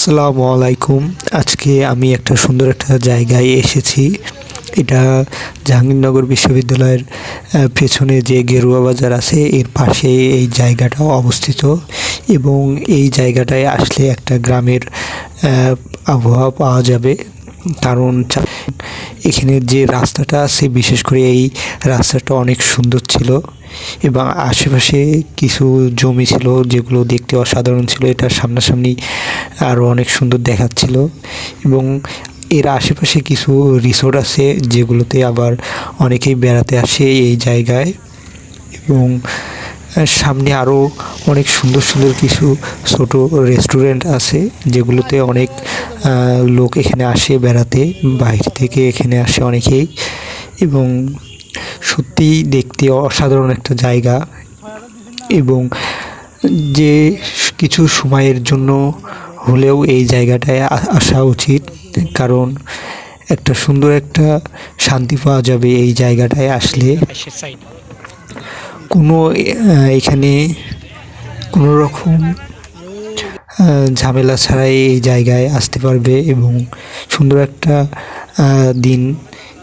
আসসালামু আলাইকুম। আজকে আমি একটা সুন্দর একটা জায়গায় এসেছি। এটা জাহাঙ্গীরনগর বিশ্ববিদ্যালয়ের পেছনে যে গেরুয়া বাজার আছে, এর পাশে এই জায়গাটা অবস্থিত এবং এই জায়গাটায় আসলে একটা গ্রামের আবহাওয়া পাওয়া যাবে। কারণ এখানে যে রাস্তাটা আছে, বিশেষ করে এই রাস্তাটা অনেক সুন্দর ছিল এবং আশেপাশে কিছু জমি ছিল যেগুলো দেখতে অসাধারণ ছিল। এটা সামনাসামনি আরও অনেক সুন্দর দেখাচ্ছিল এবং এর আশেপাশে কিছু রিসোর্ট আছে যেগুলোতে আবার অনেকেই বেড়াতে আসে এই জায়গায় এবং সামনে আরও অনেক সুন্দর সুন্দর কিছু ছোট রেস্টুরেন্ট আছে, যেগুলোতে অনেক লোক এখানে আসে বেড়াতে, বাইরে থেকে এখানে আসে অনেকেই। এবং সত্যিই দেখতে অসাধারণ একটা জায়গা। এবং যে কিছু সময়ের জন্য হলেও এই জায়গাটায় আসা উচিত। কারণ একটা সুন্দর একটা শান্তি পাওয়া যাবে এই জায়গাটায় আসলে। কোনো এখানে কোনো রকম ঝামেলা ছাড়াই এই জায়গায় আসতে পারবে এবং সুন্দর একটা দিন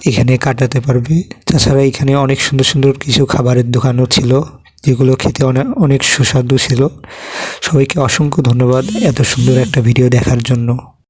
এখানে কাটাতে পারবে। তাছাড়া এখানে অনেক সুন্দর সুন্দর কিছু খাবারের দোকানও ছিল, যেগুলো খেতে অনেক অনেক সুস্বাদু ছিল। সবাইকে অসংখ্য ধন্যবাদ এত সুন্দর একটা ভিডিও দেখার জন্য।